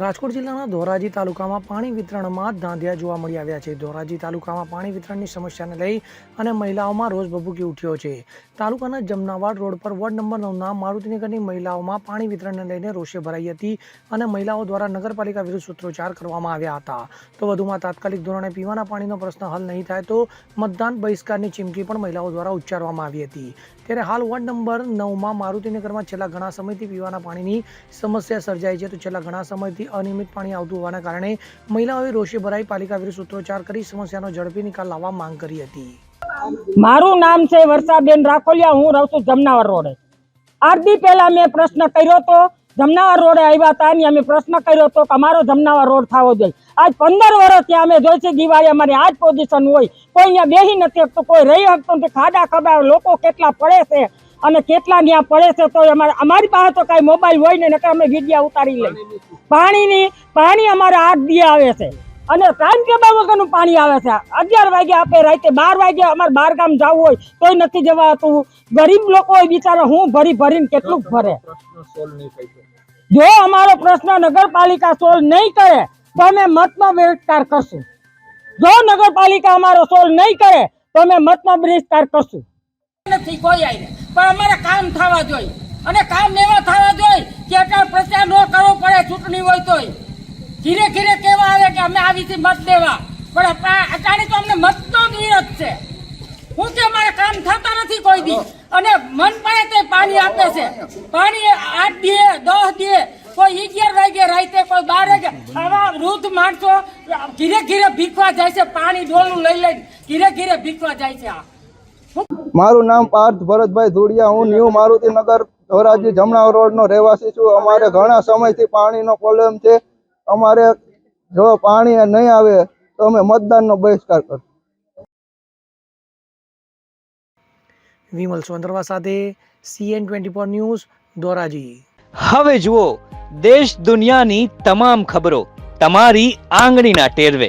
રાજકોટ જિલ્લાના ધોરાજી તાલુકામાં પાણી વિતરણમાં ધાંધિયા જોવા મળી આવ્યા છે. ધોરાજી તાલુકામાં પાણી વિતરણની સમસ્યાને લઈ અને મહિલાઓમાં રોષ ભભૂકી ઉઠ્યો છે. તાલુકાના જમનાવાડ રોડ પર વોર્ડ નંબર નવના મારુતિનગરની મહિલાઓમાં પાણી વિતરણને લઈને રોષે ભરાઈ હતી અને મહિલાઓ દ્વારા નગરપાલિકા વિરુદ્ધ સૂત્રોચ્ચાર કરવામાં આવ્યા હતા. તો વધુમાં તાત્કાલિક ધોરણે પીવાના પાણીનો પ્રશ્ન હલ નહીં થાય તો મતદાન બહિષ્કારની ચીમકી પણ મહિલાઓ દ્વારા ઉચ્ચારવામાં આવી હતી. ત્યારે હાલ વોર્ડ નંબર નવમાં મારુતિનગરમાં છેલ્લા ઘણા સમયથી પીવાના પાણીની સમસ્યા સર્જાઈ છે. તો છેલ્લા ઘણા સમયથી અનિયમિત પાણી આવતું હોવાના કારણે મહિલાઓએ રોષે ભરાઈ પાલિકા વિરુદ્ધ સૂત્રોચ્ચાર કરી સમસ્યાનો ઝડપી નિકાલ લાવવા માંગ કરી હતી. મારું નામ છે વર્ષાબેન રાખોલિયા, હું રહું છું જમનાવર રોડે. આઠ દી પહેલા મેં પ્રશ્ન કર્યો તો જમનાવર રોડે આવ્યા હતા ને અમે પ્રશ્ન કર્યો હતો કે અમારો જમનાવર રોડ થવો જોઈએ. આજ પંદર વર્ષ ત્યાં અમે જોઈ છે દિવાળી અમારી આજ પોઝિશન હોય. કોઈ અહીંયા બેહી નથી શકતું, કોઈ રહી શકતું નથી. ખાડા ખબા લોકો કેટલા પડે છે. અને કેટલા ત્યાં પડે છે તો અમારે અમારી પાસે તો કાંઈ મોબાઈલ હોય ને નકર અમે વિડીયા ઉતારી લઈ પાણીની પાણી અમારે આઠ દી આવે છે. અને ટાઈમ ટેબલ વગરનું પાણી આવે છે. અગિયાર વાગે આપણે રાતે બાર વાગે અમારે બાર ગામ જવું હોય તોય નથી જવાતું. ગરીબ લોકો હોય બિચારા હું ભરી ભરીને કેટલું ભરે? જો અમારો પ્રશ્ન નગરપાલિકા સોલ્વ નહીં કરે તો અમે મતનો બહિષ્કાર કરશું. જો નગરપાલિકા અમારો સોલ્વ નહીં કરે તો અમે મતનો બહિષ્કાર કરશું. નથી કોઈ આવીને પણ અમારે કામ થવા જોઈએ. અને કામ એવા થવા જોઈએ કે અત્યારે પ્રચાર ન કરવો પડે ચૂંટણી હોય તોય. ધીરે ધીરે કેવા આવે કે અમે આવીથી મત દેવા પણ અટાણે તો અમને મતનો જ વિરોધ છે. હું કે અમારે કામ થતા નથી કોઈ દી અને મન પડે તો પાણી આપે છે. પાણી આઠ દે, દસ દે, કોઈ અગિયાર વાગે, રાતે કોઈ બાર વાગે. આવા વૃદ્ધ માણસો ધીરે ધીરે ભીખવા જાય છે. પાણી ડોલું લઈ લઈને ધીરે ધીરે ભીખવા જાય છે આ. મારું નામ પાર્થ ભરતભાઈ ધુડિયા. હું ન્યૂ મારુતિનગર ધોરાજી જમણા રોડનો રહેવાસી છું. અમારે ઘણા સમયથી પાણીનો પ્રોબ્લેમ છે. અમારે જો પાણી નહીં આવે તો અમે મતદાનનો બહિષ્કાર કરશું વિમલ સોંદરવા સાથે CN twenty four news Dhoraji. હવે જુઓ દેશ દુનિયાની તમામ ખબરો તમારી આંગળીના ટેરવે.